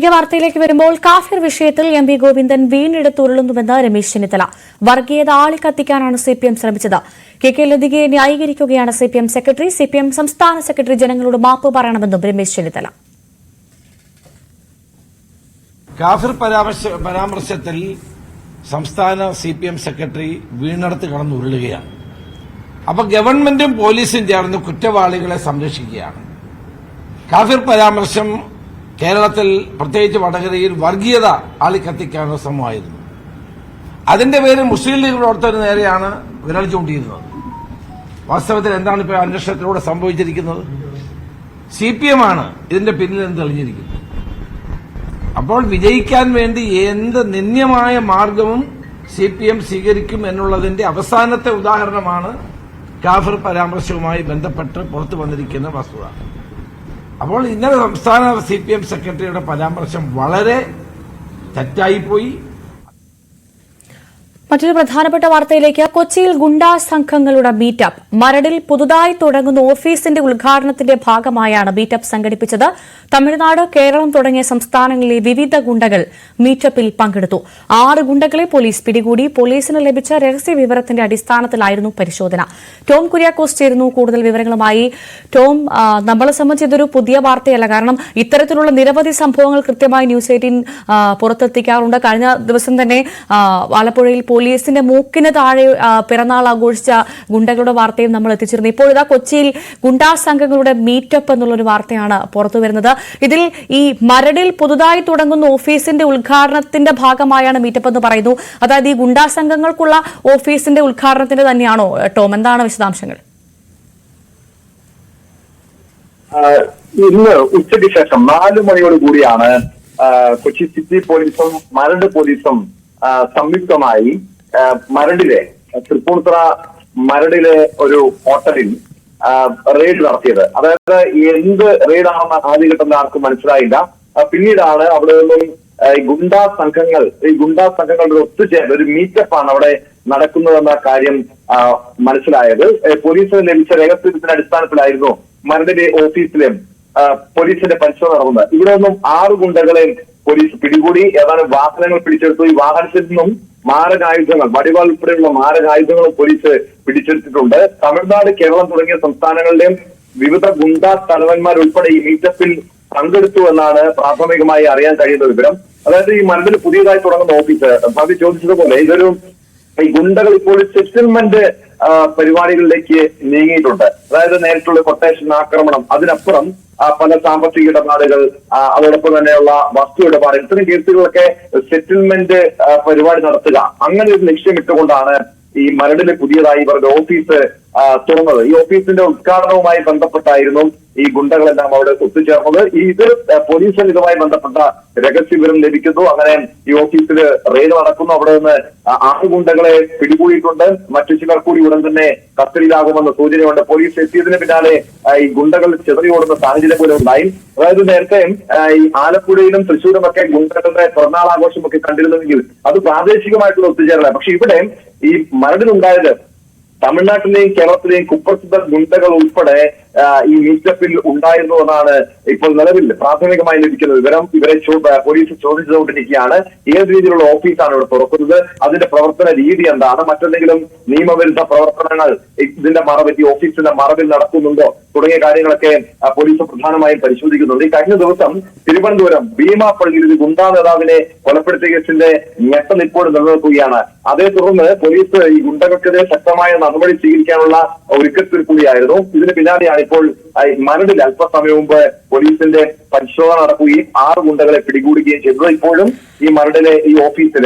തിരികെ വാർത്തയിലേക്ക് വരുമ്പോൾ കാഫിർ വിഷയത്തിൽ എം വി ഗോവിന്ദൻ വീണ്ടെടുത്തുരുളുന്നുവെന്ന് രമേശ് ചെന്നിത്തല. വർഗീയത ആളിക്കത്തിക്കാനാണ് സി പി എം ശ്രമിച്ചത്. കെ കെ ലതികയെ ന്യായീകരിക്കുകയാണ് C P M secretary. C P M സംസ്ഥാന സെക്രട്ടറി ജനങ്ങളോട് മാപ്പ് പറയണമെന്നും രമേശ് ചെന്നിത്തല. കാഫിർ പരാമർശ പരാമർശത്തിൽ സംസ്ഥാന സി പി എം സെക്രട്ടറി വീണ്ടെടുത്ത് കടന്നുരുളുകയാണ് അപ്പൊ ഗവൺമെന്റും പോലീസും ചേർന്ന് കുറ്റവാളികളെ സംരക്ഷിക്കുകയാണ്. കാഫിർ പരാമർശം കേരളത്തിൽ പ്രത്യേകിച്ച് വടകരയിൽ വർഗീയത ആളിക്കത്തിക്കാനുള്ള ശ്രമമായിരുന്നു. അതിന്റെ പേരിൽ മുസ്ലിം ലീഗ് പ്രവർത്തകർ നേരെയാണ് വിരൽ ചൂണ്ടിയിരുന്നത്. വാസ്തവത്തിൽ എന്താണ് ഇപ്പോൾ അന്വേഷണത്തിലൂടെ സംഭവിച്ചിരിക്കുന്നത്? സി പി എം ആണ് ഇതിന്റെ പിന്നിൽ നിന്ന് തെളിഞ്ഞിരിക്കുന്നത്. അപ്പോൾ വിജയിക്കാൻ വേണ്ടി എന്ത് നിന്യമായ മാർഗവും സി പി എം സ്വീകരിക്കും എന്നുള്ളതിന്റെ അവസാനത്തെ ഉദാഹരണമാണ് കാഫർ പരാമർശവുമായി ബന്ധപ്പെട്ട് പുറത്തു വന്നിരിക്കുന്ന വസ്തുത. അപ്പോൾ ഇന്നലെ സംസ്ഥാന സി പി എം സെക്രട്ടറിയുടെ പരാമർശം വളരെ തെറ്റായിപ്പോയി മറ്റൊരു പ്രധാനപ്പെട്ട വാർത്തയിലേക്ക് കൊച്ചിയിൽ ഗുണ്ടാ സംഘങ്ങളുടെ മീറ്റപ്പ്. മരടിൽ പുതുതായി തുടങ്ങുന്ന ഓഫീസിന്റെ ഉദ്ഘാടനത്തിന്റെ ഭാഗമായാണ് മീറ്റപ്പ് സംഘടിപ്പിച്ചത്. തമിഴ്നാട് കേരളം തുടങ്ങിയ സംസ്ഥാനങ്ങളിലെ വിവിധ ഗുണ്ടകൾ മീറ്റപ്പിൽ പങ്കെടുത്തു. ആറ് ഗുണ്ടകളെ പോലീസ് പിടികൂടി. പോലീസിന് ലഭിച്ച രഹസ്യ വിവരത്തിന്റെ അടിസ്ഥാനത്തിലായിരുന്നു പരിശോധന. ടോം കുര്യാക്കോസ് ചേരുന്നു. കൂടുതൽ വിവരങ്ങളുമായി ടോം നമ്മളെ സംബന്ധിച്ച് ഇതൊരു പുതിയ വാർത്തയല്ല. കാരണം ഇത്തരത്തിലുള്ള നിരവധി സംഭവങ്ങൾ കൃത്യമായി ന്യൂസ് എയ്റ്റീൻ പുറത്തെത്തിക്കാറുണ്ട്. കഴിഞ്ഞ ദിവസം തന്നെ ആലപ്പുഴയിൽ പോലീസിന്റെ മൂക്കിന് താഴെ പിറന്നാൾ ആഘോഷിച്ച ഗുണ്ടകളുടെ വാർത്തയും നമ്മൾ എത്തിച്ചിരുന്നു. ഇപ്പോൾ ഇതാ കൊച്ചിയിൽ ഗുണ്ടാ സംഘങ്ങളുടെ മീറ്റപ്പ് എന്നുള്ളൊരു വാർത്തയാണ് പുറത്തു വരുന്നത്. ഇതിൽ ഈ മരടിൽ പുതുതായി തുടങ്ങുന്ന ഓഫീസിന്റെ ഉദ്ഘാടനത്തിന്റെ ഭാഗമായാണ് മീറ്റപ്പ് എന്ന് പറയുന്നു. അതായത് ഈ ഗുണ്ടാ സംഘങ്ങൾക്കുള്ള ഓഫീസിന്റെ ഉദ്ഘാടനത്തിന്റെ തന്നെയാണോ? ടോം എന്താണ് വിശദാംശങ്ങൾ? ഇന്ന് ഉച്ചയ്ക്ക് ശേഷം നാല് മണിയോട് കൂടിയാണ് കൊച്ചി സിറ്റി പോലീസും മരട് പോലീസും സംയുക്തമായി മരടിലെ തൃപ്പൂണിത്തുറ മരടിലെ ഒരു ഹോട്ടലിൽ റെയ്ഡ് നടത്തിയത്. അതായത് എന്ത് റെയ്ഡാണെന്ന് ആദ്യഘട്ടത്തിൽ ആർക്കും മനസ്സിലായില്ല. പിന്നീടാണ് അവിടെ നിന്നും ഈ ഗുണ്ടാ സംഘങ്ങൾ ഈ ഗുണ്ടാ സംഘങ്ങളുടെ ഒത്തുചേർന്ന് ഒരു മീറ്റപ്പാണ് അവിടെ നടക്കുന്നതെന്ന കാര്യം മനസ്സിലായത്. പോലീസിന് ലഭിച്ച രഹസ്യത്തിന്റെ അടിസ്ഥാനത്തിലായിരുന്നു മരടിലെ ഓഫീസിലും പോലീസിന്റെ പരിശോധന നടന്നത്. ഇവിടെ നിന്നും ആറ് ഗുണ്ടകളെ പോലീസ് പിടികൂടി. ഏതാനും വാഹനങ്ങൾ പിടിച്ചെടുത്തു. ഈ വാഹനത്തിൽ നിന്നും മാരകായുധങ്ങൾ വടിവാൾ ഉൾപ്പെടെയുള്ള മാരകായുധങ്ങൾ പോലീസ് പിടിച്ചെടുത്തിട്ടുണ്ട്. തമിഴ്നാട് കേരളം തുടങ്ങിയ സംസ്ഥാനങ്ങളിലെയും വിവിധ ഗുണ്ടാ തലവന്മാർ ഉൾപ്പെടെ ഈ മീറ്റപ്പിൽ പങ്കെടുത്തു എന്നാണ് പ്രാഥമികമായി അറിയാൻ കഴിയുന്ന വിവരം. അതായത് ഈ മരത്തിൽ പുതിയതായി തുടങ്ങുന്ന ഓഫീസ് ഭവി ചോദിച്ചതുപോലെ ഇതൊരു ഈ ഗുണ്ടകൾ ഇപ്പോൾ സെറ്റിൽമെന്റ് പരിപാടികളിലേക്ക് നീങ്ങിയിട്ടുണ്ട്. അതായത് നേരിട്ടുള്ള കൊട്ടേഷൻ ആക്രമണം. അതിനപ്പുറം പല സാമ്പത്തിക ഇടപാടുകൾ അതോടൊപ്പം തന്നെയുള്ള വസ്തു ഇടപാടുകൾ ഇത്തരം കേസുകളൊക്കെ സെറ്റിൽമെന്റ് പരിപാടി നടത്തുക. അങ്ങനെ ഒരു ലക്ഷ്യമിട്ടുകൊണ്ടാണ് ഈ മരടിലെ പുതിയതായി ഇവരുടെ ഓഫീസ് തുറന്നത്. ഈ ഓഫീസിന്റെ ഉദ്ഘാടനവുമായി ബന്ധപ്പെട്ടായിരുന്നു ഈ ഗുണ്ടകളെല്ലാം അവിടെ ഒത്തുചേർന്നത്. ഇത് പോലീസിന് ഇതുമായി ബന്ധപ്പെട്ട രഹസ്യ വിവരം ലഭിക്കുന്നു. അങ്ങനെ ഈ ഓഫീസിൽ റെയ്ഡ് നടക്കുന്നു. അവിടെ നിന്ന് ആറ് ഗുണ്ടകളെ പിടികൂടിയിട്ടുണ്ട്. മറ്റു ചിലർ കൂടി ഉടൻ തന്നെ കസ്റ്റഡിയിലാകുമെന്ന സൂചനയുണ്ട്. പോലീസ് എത്തിയതിന് പിന്നാലെ ഈ ഗുണ്ടകൾ ചെതറി ഓടുന്ന സാഹചര്യം പോലും ഉണ്ടായി. അതായത് നേരത്തെ ഈ ആലപ്പുഴയിലും തൃശ്ശൂരും ഒക്കെ ഗുണ്ടകളുടെ പിറന്നാൾ ആഘോഷമൊക്കെ കണ്ടിരുന്നുവെങ്കിൽ അത് പ്രാദേശികമായിട്ടുള്ള ഒത്തുചേരലാണ്. പക്ഷെ ഇവിടെ ഈ മരടിലുണ്ടായത് തമിഴ്നാട്ടിലെയും കേരളത്തിലെയും കുപ്രസിദ്ധ ഗുണ്ടകൾ ഉൾപ്പെടെ ഈ മീറ്റപ്പിൽ ഉണ്ടായിരുന്നു എന്നാണ് ഇപ്പോൾ നിലവിൽ പ്രാഥമികമായി ലഭിക്കുന്ന വിവരം. ഇവരെ പോലീസ് ചോദിച്ചുകൊണ്ടിരിക്കുകയാണ്. ഏത് രീതിയിലുള്ള ഓഫീസാണ് ഇവിടെ തുറക്കുന്നത്? അതിന്റെ പ്രവർത്തന രീതി എന്താണ്? മറ്റെന്തെങ്കിലും നിയമവിരുദ്ധ പ്രവർത്തനങ്ങൾ ഇതിന്റെ മറവിൽ ഓഫീസിന്റെ മറവിൽ നടക്കുന്നുണ്ടോ? തുടങ്ങിയ കാര്യങ്ങളൊക്കെ പോലീസ് പ്രധാനമായും പരിശോധിക്കുന്നുണ്ട്. ഈ കഴിഞ്ഞ ദിവസം തിരുവനന്തപുരം ഭീമാപ്പള്ളിയിൽ ഒരു ഗുണ്ടാ നേതാവിനെ കൊലപ്പെടുത്തിയ കേസിന്റെ ഞെട്ടൽ ഇപ്പോഴും നിലനിൽക്കുകയാണ്. അതേ തുടർന്ന് പോലീസ് ഈ ഗുണ്ടകൾക്കെതിരെ ശക്തമായ നടപടി സ്വീകരിക്കാനുള്ള ഒരുക്കത്തിൽ കൂടിയായിരുന്നു. ഇതിന് പിന്നാലെയാണ് ഇപ്പോൾ മരടിൽ അല്പസമയം മുമ്പ് പോലീസിന്റെ പരിശോധന നടക്കുകയും ആറ് ഗുണ്ടകളെ പിടികൂടുകയും ചെയ്തത് ഇപ്പോഴും ഈ മരടിലെ ഈ ഓഫീസിൽ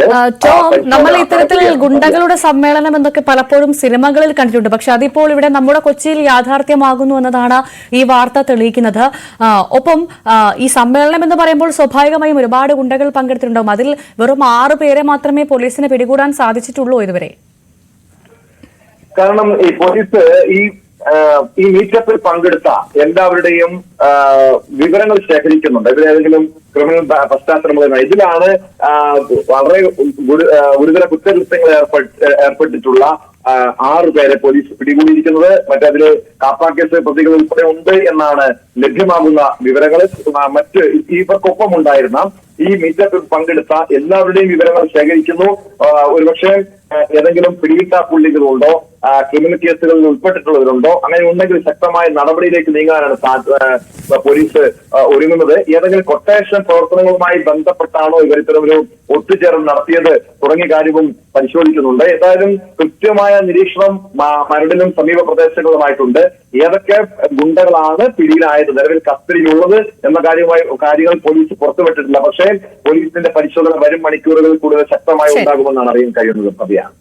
നമ്മൾ ഇത്തരത്തിൽ. ഗുണ്ടകളുടെ സമ്മേളനം എന്നൊക്കെ പലപ്പോഴും സിനിമകളിൽ കണ്ടിട്ടുണ്ട്. പക്ഷെ അതിപ്പോൾ ഇവിടെ നമ്മുടെ കൊച്ചിയിൽ യാഥാർത്ഥ്യമാകുന്നു എന്നതാണ് ഈ വാർത്ത തെളിയിക്കുന്നത്. ഒപ്പം ഈ സമ്മേളനം എന്ന് പറയുമ്പോൾ സ്വാഭാവികമായും ഒരുപാട് ഗുണ്ടകൾ പങ്കെടുത്തിട്ടുണ്ടാവും. അതിൽ വെറും ആറ് പേരെ മാത്രമേ പോലീസിനെ പിടികൂടാൻ സാധിച്ചിട്ടുള്ളൂ ഇതുവരെ. കാരണം ഈ പോലീസ് ഈ ഈ മീറ്റപ്പിൽ പങ്കെടുത്ത എല്ലാവരുടെയും വിവരങ്ങൾ ശേഖരിക്കുന്നുണ്ട്. ഇതിൽ ഏതെങ്കിലും ക്രിമിനൽ പശ്ചാത്തലം ഇതിലാണ് വളരെ ഗുരുതര കുറ്റകൃത്യങ്ങൾ ഏർപ്പെട്ട് ഏർപ്പെട്ടിട്ടുള്ള ആറു പേരെ പോലീസ് പിടികൂടിയിരിക്കുന്നത്. മറ്റതിൽ കാപ്പ കേസ് പ്രതികൾ ഉൾപ്പെടെ ഉണ്ട് എന്നാണ് ലഭ്യമാകുന്ന വിവരങ്ങൾ. മറ്റ് ഇവർക്കൊപ്പം ഉണ്ടായിരുന്ന ഈ മീറ്റപ്പിൽ പങ്കെടുത്ത എല്ലാവരുടെയും വിവരങ്ങൾ ശേഖരിക്കുന്നു. ഒരുപക്ഷെ ഏതെങ്കിലും പിടികിട്ട പുള്ളികളുണ്ടോ ക്രിമിനൽ കേസുകളിൽ ഉൾപ്പെട്ടിട്ടുള്ളവരുണ്ടോ അങ്ങനെ ഉണ്ടെങ്കിൽ ശക്തമായ നടപടിയിലേക്ക് നീങ്ങാനാണ് പോലീസ് ഒരുങ്ങുന്നത്. ഏതെങ്കിലും കൊട്ടേഷൻ പ്രവർത്തനങ്ങളുമായി ബന്ധപ്പെട്ടാണോ ഇവർ ഒരു ഒത്തുചേർന്ന് നടത്തിയത് തുടങ്ങിയ കാര്യവും പരിശോധിക്കുന്നുണ്ട്. ഏതായാലും കൃത്യമായ നിരീക്ഷണം മരടിലും സമീപ പ്രദേശങ്ങളുമായിട്ടുണ്ട്. ഏതൊക്കെ ഗുണ്ടകളാണ് പിടിയിലായത് നിലവിൽ കസ്റ്റഡിയിലുള്ളത് എന്ന കാര്യമായി കാര്യങ്ങൾ പോലീസ് പുറത്തുവിട്ടിട്ടില്ല. പക്ഷേ പോലീസിന്റെ പരിശോധന വരും മണിക്കൂറുകളിൽ കൂടുതൽ ശക്തമായി ഉണ്ടാകുമെന്നാണ് അറിയാൻ കഴിയുന്നത് പതിയാണ്